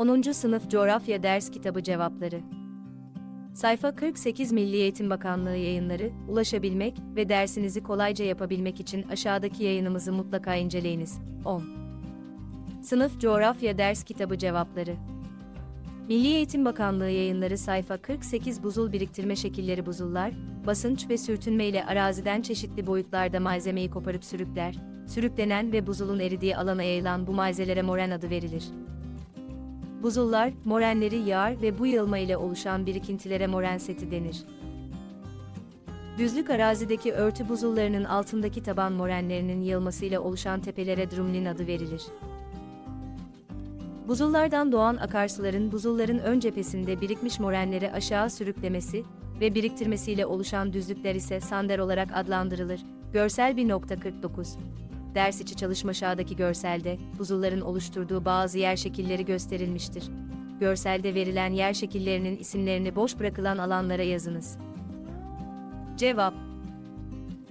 10. Sınıf Coğrafya Ders Kitabı Cevapları Sayfa 48 Milli Eğitim Bakanlığı yayınları, ulaşabilmek ve dersinizi kolayca yapabilmek için aşağıdaki yayınımızı mutlaka inceleyiniz. 10. Sınıf Coğrafya Ders Kitabı Cevapları Milli Eğitim Bakanlığı yayınları sayfa 48 buzul biriktirme şekilleri buzullar, basınç ve sürtünme ile araziden çeşitli boyutlarda malzemeyi koparıp sürükler, sürüklenen ve buzulun eridiği alana yayılan bu malzelere moren adı verilir. Buzullar, morenleri yağar ve bu yığılma ile oluşan birikintilere moren seti denir. Düzlük arazideki örtü buzullarının altındaki taban morenlerinin yığılmasıyla oluşan tepelere drumlin adı verilir. Buzullardan doğan akarsuların buzulların ön cephesinde birikmiş morenleri aşağı sürüklemesi ve biriktirmesiyle oluşan düzlükler ise sander olarak adlandırılır. Görsel 1.49 Ders içi çalışma aşağıdaki görselde, buzulların oluşturduğu bazı yer şekilleri gösterilmiştir. Görselde verilen yer şekillerinin isimlerini boş bırakılan alanlara yazınız. Cevap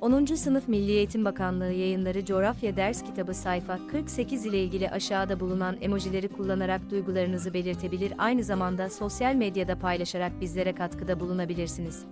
10. Sınıf Milli Eğitim Bakanlığı yayınları Coğrafya Ders Kitabı sayfa 48 ile ilgili aşağıda bulunan emojileri kullanarak duygularınızı belirtebilir aynı zamanda sosyal medyada paylaşarak bizlere katkıda bulunabilirsiniz.